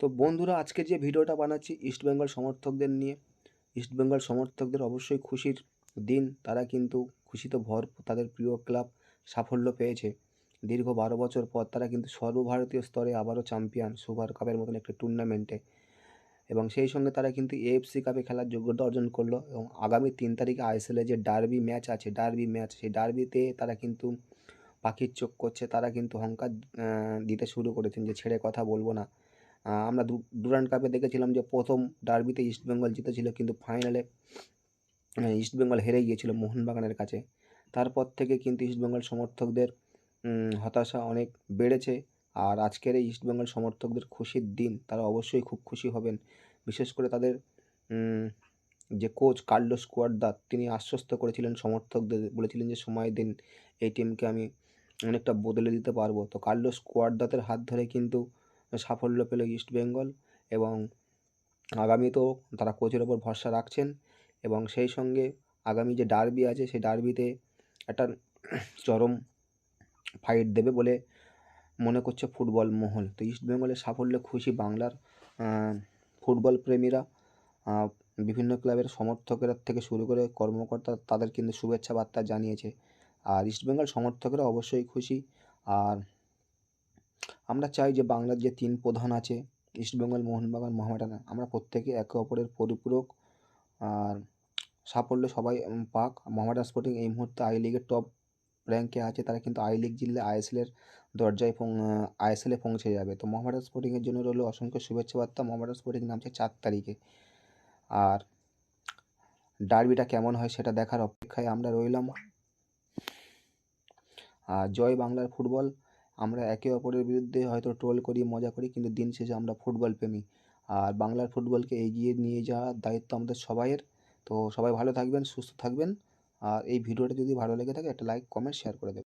তো বন্ধুরা, আজকে যে ভিডিওটা বানাচ্ছি ইস্টবেঙ্গল সমর্থকদের নিয়ে ইস্টবেঙ্গল সমর্থকদের অবশ্যই খুশির দিন। তারা কিন্তু খুশিতে ভর, তাদের প্রিয় ক্লাব সাফল্য পেয়েছে। দীর্ঘ বারো বছর পর তারা কিন্তু সর্বভারতীয় স্তরে আবারও চ্যাম্পিয়ন সুপার কাপের মতন একটি টুর্নামেন্টে এবং সেই সঙ্গে তারা কিন্তু এএফসি কাপে খেলার যোগ্যতা অর্জন করল এবং আগামী তিন তারিখে আইএসএলে যে ডার্বি ম্যাচ আছে ডার্বি ম্যাচ সেই ডার্বিতে তারা কিন্তু পাখির চোখ করছে। তারা কিন্তু হংকার দিতে শুরু করেছেন যে ছেড়ে কথা বলব না। আমরা ডুরান্ড কাপে দেখেছিলাম যে প্রথম ডার্বিতে ইস্টবেঙ্গল জিতেছিল, কিন্তু ফাইনালে ইস্টবেঙ্গল হেরে গিয়েছিল মোহনবাগানের কাছে। তারপর থেকে কিন্তু ইস্টবেঙ্গল সমর্থকদের হতাশা অনেক বেড়েছে। আর আজকের এই ইস্টবেঙ্গল সমর্থকদের খুশির দিন, তারা অবশ্যই খুব খুশি হবেন। বিশেষ করে তাদের যে কোচ কার্লোস কুয়ার্দা, তিনি আশ্বস্ত করেছিলেন সমর্থকদের, বলেছিলেন যে সময় দিন এই টিমকে আমি অনেকটা বদলে দিতে পারব। তো কার্লোস কুয়ার্দাতের হাত ধরে কিন্তু সাফল্য পেল ইস্টবেঙ্গল এবং আগামীতেও তারা কোচের ওপর ভরসা রাখছেন এবং সেই সঙ্গে আগামী যে ডার্বি আছে সেই ডার্বিতে একটা চরম ফাইট দেবে বলে মনে করছে ফুটবল মহল। তো ইস্টবেঙ্গলের সাফল্যে খুশি বাংলার ফুটবল প্রেমীরা বিভিন্ন ক্লাবের সমর্থকেরা থেকে শুরু করে কর্মকর্তা তাদের কিন্তু শুভেচ্ছা বার্তা জানিয়েছে। আর ইস্টবেঙ্গল সমর্থকেরা অবশ্যই খুশি। আর আমরা চাই যে বাংলার যে তিন প্রধান আছে ইস্টবেঙ্গল মোহনবাগান মোহামেডান আমরা প্রত্যেকে একে অপরের পরিপূরক আর সাফল্য সবাই পাক। মোহামেডান স্পোর্টিং এই মুহূর্তে আই লিগের টপ র্যাঙ্কে আছে, তারা কিন্তু আই লিগ জিতলে আইএসএলের দরজায় আইএসএলে পৌঁছে যাবে। তো মোহামেডান স্পোর্টিংয়ের জন্য রইল অসংখ্য শুভেচ্ছা বার্তা। মোহামেডান স্পোর্টিং নামছে চার তারিখে। আর ডার্বিটা কেমন হয় সেটা দেখার অপেক্ষায় আমরা রইলাম। আর জয় বাংলার ফুটবল। আমরা একে অপরের বিরুদ্ধে হয়তো ট্রোল করি, মজা করি, কিন্তু দিন শেষে আমরা ফুটবল প্রেমী। আর বাংলার ফুটবলকে এগিয়ে নিয়ে যাওয়ার দায়িত্ব আমাদের সবাইয়ের। তো সবাই ভালো থাকবেন, সুস্থ থাকবেন। আর এই ভিডিওটা যদি ভালো লেগে থাকে, একটা লাইক কমেন্ট শেয়ার করে দেবেন।